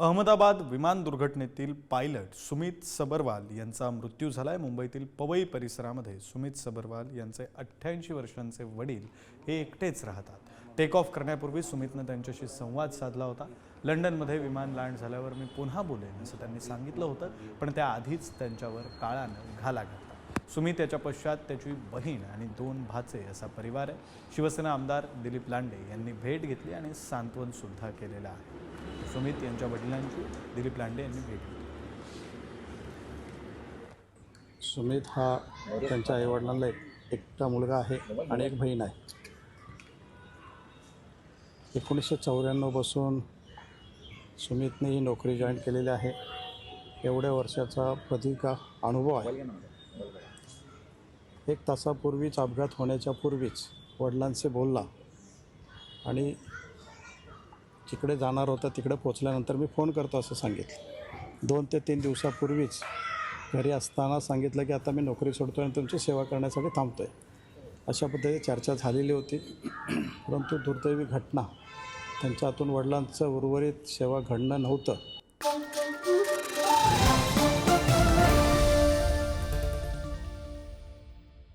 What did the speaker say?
अहमदाबाद विमान दुर्घटनेतील पायलट सुमित सबरवाल यांचा मृत्यू झाला आहे मुंबईतील पवई परिसरामध्ये सुमित सबरवाल यांचे अठ्ठ्याऐंशी वर्षांचे वडील हे एकटेच राहतात. टेक ऑफ करण्यापूर्वी सुमितनं त्यांच्याशी संवाद साधला होता. लंडनमध्ये विमान लँड झाल्यावर मी पुन्हा बोलेन असं त्यांनी सांगितलं होतं पण त्याआधीच त्यांच्यावर काळानं घाला घातला. सुमित याच्या पश्चात त्याची बहीण आणि दोन भाचे असा परिवार आहे. शिवसेना आमदार दिलीप लांडे यांनी भेट घेतली आणि सांत्वनसुद्धा केलेलं आहे. सुमित यांच्या वडिलांची दिलीप लांडे यांनी भेट घेतली. सुमित हा त्यांच्या आईवडिलांना एक एकटा मुलगा आहे आणि एक बहीण आहे. एकोणीसशे चौऱ्याण्णवपासून सुमितने ही नोकरी जॉईन केलेली आहे. एवढ्या वर्षाचा प्रतिका अनुभव आहे. एक तासापूर्वीच अपघात होण्याच्या पूर्वीच वडिलांशी बोलला आणि जिकडे जाणार होता तिकडे पोचल्यानंतर मी फोन करतो असं सांगितलं. दोन ते तीन दिवसापूर्वीच घरी असताना सांगितलं की आता मी नोकरी सोडतो आणि तुमची सेवा करण्यासाठी थांबतो आहे अशा पद्धतीने चर्चा झालेली होती. परंतु दुर्दैवी घटना त्यांच्या हातून वडिलांचं उर्वरित सेवा घडणं नव्हतं.